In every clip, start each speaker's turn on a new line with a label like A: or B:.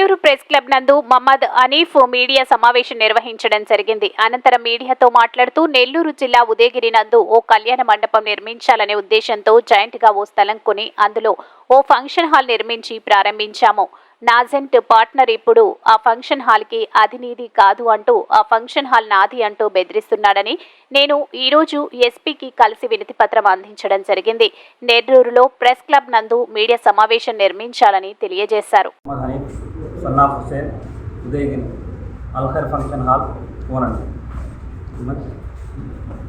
A: Nellore press club నందు Mohammed అనీఫ్ media సమావేశం నిర్వహించడం జరిగింది. అనంతరం మీడియాతో మాట్లాడుతూ నెల్లూరు జిల్లా ఉదయగిరి నందు ఓ కళ్యాణ మండపం నిర్మించాలనే ఉద్దేశంతో జాయింట్గా ఓ స్థలం కొని అందులో ఓ ఫంక్షన్ హాల్ నిర్మించి ప్రారంభించాము. నాజెంట్ పార్ట్నర్ ఇప్పుడు ఆ ఫంక్షన్ హాల్కి అది నీది కాదు అంటూ ఆ ఫంక్షన్ హాల్ నాది అంటూ బెదిరిస్తున్నాడని నేను ఈ రోజు ఎస్పీకి కలిసి వినతిపత్రం అందించడం జరిగింది. నెల్లూరులో ప్రెస్ క్లబ్ నందు మీడియా సమావేశం నిర్మించాలని తెలియజేశారు.
B: సన్నాఫ్ హుసేన్ ఉదయగిరి అల్హర్ ఫంక్షన్ హాల్ ఓనండి.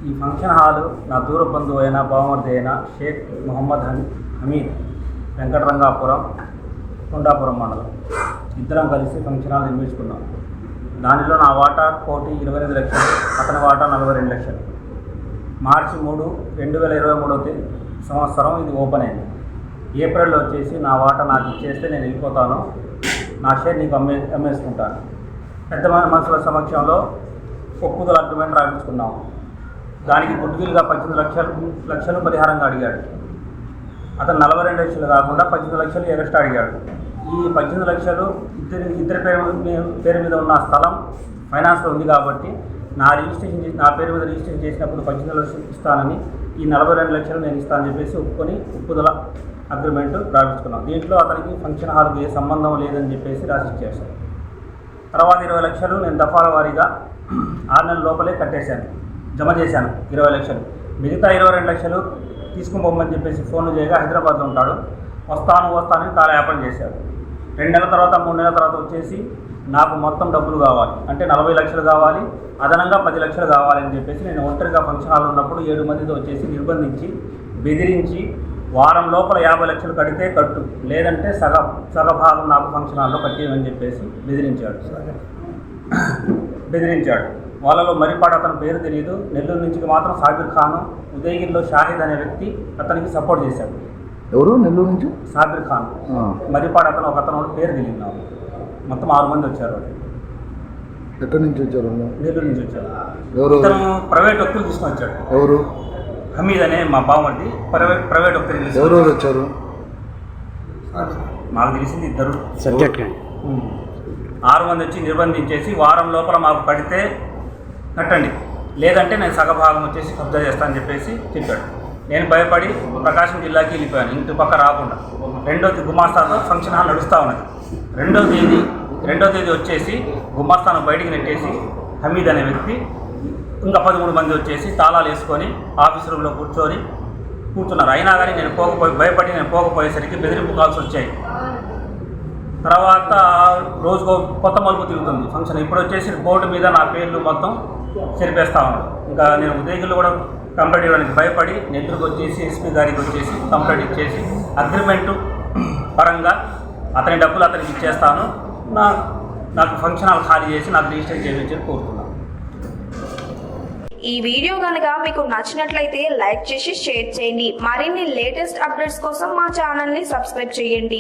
B: ఈ ఫంక్షన్ హాల్ నా దూర బంధువు అయిన బావమర్ది అయిన షేక్ మొహమ్మద్ హమీద్ వెంకటరంగాపురం కొండాపురం మండలం. ఇద్దరం కలిసి ఫంక్షన్ హాల్ నిర్మించుకున్నాం. దానిలో నా వాటా కోటి ఇరవై ఎనిమిది లక్షలు అతని వాటా నలభై రెండు లక్షలు. మార్చి మూడు రెండు వేల ఇరవై మూడో సంవత్సరం ఇది ఓపెన్ అయింది. ఏప్రిల్లో వచ్చేసి నా వాటా నాకు ఇచ్చేస్తే నేను వెళ్ళిపోతాను. నా షేర్ నీకు అమ్మే అమ్మేసుకుంటాను. పెద్ద మనుషుల సమక్షంలో ఒప్పుదల అగ్రిమెంట్ రాయించుకున్నాము దానికి గుడ్విల్గా పద్దెనిమిది లక్షలు లక్షలు పరిహారంగా అడిగాడు. అతను నలభై రెండు లక్షలు కాకుండా పద్దెనిమిది లక్షలు ఎగస్ట్రా అడిగాడు. ఈ పద్దెనిమిది లక్షలు ఇద్దరి ఇద్దరి పేరు పేరు మీద ఉన్న స్థలం ఫైనాన్స్లో ఉంది కాబట్టి నా రిజిస్ట్రేషన్ నా పేరు మీద రిజిస్ట్రేషన్ చేసినప్పుడు పద్దెనిమిది లక్షలు ఇస్తానని ఈ నలభై రెండు లక్షలు నేను ఇస్తానని చెప్పేసి ఒప్పుకొని ఒప్పుదల అగ్రిమెంట్ రాయించుకున్నాం దీంట్లో అతనికి ఫంక్షన్ హాల్కి ఏ సంబంధం లేదని చెప్పేసి రాసిచ్చేశాను తర్వాత ఇరవై లక్షలు నేను దఫాల వారీగా ఆరు నెలల లోపలే కట్టేశాను. జమ చేశాను ఇరవై లక్షలు. మిగతా ఇరవై రెండు లక్షలు తీసుకుని పోమని చెప్పేసి ఫోన్లు చేయగా హైదరాబాద్లో ఉంటాడు. వస్తాను వస్తాను కాలయాపన చేశాడు. రెండు నెలల తర్వాత మూడు నెలల తర్వాత వచ్చేసి నాకు మొత్తం డబ్బులు కావాలి. అంటే నలభై లక్షలు కావాలి అదనంగా పది లక్షలు కావాలి అని చెప్పేసి నేను ఒంటరిగా ఫంక్షన్ హాల్ ఉన్నప్పుడు ఏడు మందితో వచ్చేసి నిర్బంధించి బెదిరించి వారం లోపల యాభై లక్షలు కడితే కట్టు. లేదంటే సగ సగభాగం నాకు ఫంక్షన్ హాల్లో కట్టేయమని చెప్పేసి బెదిరించాడు. బెదిరించాడు. వాళ్ళలో మరిపాడు అతని పేరు తెలియదు నెల్లూరు నుంచి మాత్రం సాబిర్ ఖాన్ ఉదయగిరిలో షాహిద్ అనే వ్యక్తి అతనికి సపోర్ట్ చేశాడు.
C: ఎవరు? నెల్లూరు నుంచి?
B: సాబిర్ ఖాన్. మరిపాడు అతను ఒక అతను పేరు తెలియదు నాకు. మొత్తం ఆరు మంది వచ్చారు వాళ్ళు.
C: ఎక్కడి నుంచి వచ్చారు?
B: నెల్లూరు నుంచి వచ్చారు.
C: ఎవరు?
B: ఇతను ప్రైవేట్ వ్యక్తులు తీసుకొని వచ్చాడు.
C: ఎవరు?
B: హమీద్ అనే మా బావమర్ది ప్రైవేట్ ప్రైవేట్ వ్యక్తులు తీసుకొని
C: ఎవరెవరు వచ్చారు.
B: మాకు తెలిసింది ఇద్దరు.
D: సబ్జెక్ట్.
B: ఆరు మంది వచ్చి నిర్బంధించేసి వారం లోపల మాకు కడితే కట్టండి లేదంటే నేను సగభాగం వచ్చేసి కబ్జా చేస్తానని చెప్పేసి చెప్పాడు. నేను భయపడి ప్రకాశం జిల్లాకి వెళ్ళిపోయాను. ఇంటి పక్క రాకుండా. రెండో తేదీ గుమాస్తాతో ఫంక్షన్ హాల్ నడుస్తూ ఉన్నది. రెండో తేదీ రెండో తేదీ వచ్చేసి గుమ్మస్థానం బయటికి నెట్టేసి హమీద్ అనే వ్యక్తి ఇంకా పదమూడు మంది వచ్చేసి తాళాలు వేసుకొని ఆఫీస్ రూమ్లో కూర్చొని కూర్చున్నారు. అయినా కానీ నేను పోకపోయి భయపడి నేను పోకపోయేసరికి బెదిరింపు కాల్స్ వచ్చాయి. తర్వాత రోజుకో కొత్త మలుపు తిరుగుతుంది. ఫంక్షన్ ఇప్పుడు వచ్చేసి బోర్డు మీద నా పేర్లు మొత్తం చెరిపేస్తా ఉన్నాడు. ఇంకా నేను ఉద్యోగులు కూడా కంప్లైంట్ ఇవ్వడానికి భయపడి నెల్లూరుకి వచ్చేసి ఎస్పీ గారికి వచ్చేసి కంప్లైంట్ ఇచ్చేసి అగ్రిమెంటు పరంగా అతని డబ్బులు అతనికి ఇచ్చేస్తాను. నా నాకు ఫంక్షన్ హాల్ ఖాళీ చేసి నాకు రిజిస్టర్ చేయించని కోరుతున్నాను.
E: ఈ వీడియో కనుక మీకు నచ్చినట్లయితే లైక్ చేసి షేర్ చేయండి. మరిన్ని లేటెస్ట్ అప్డేట్స్ కోసం మా ఛానల్ని సబ్స్క్రైబ్ చేయండి.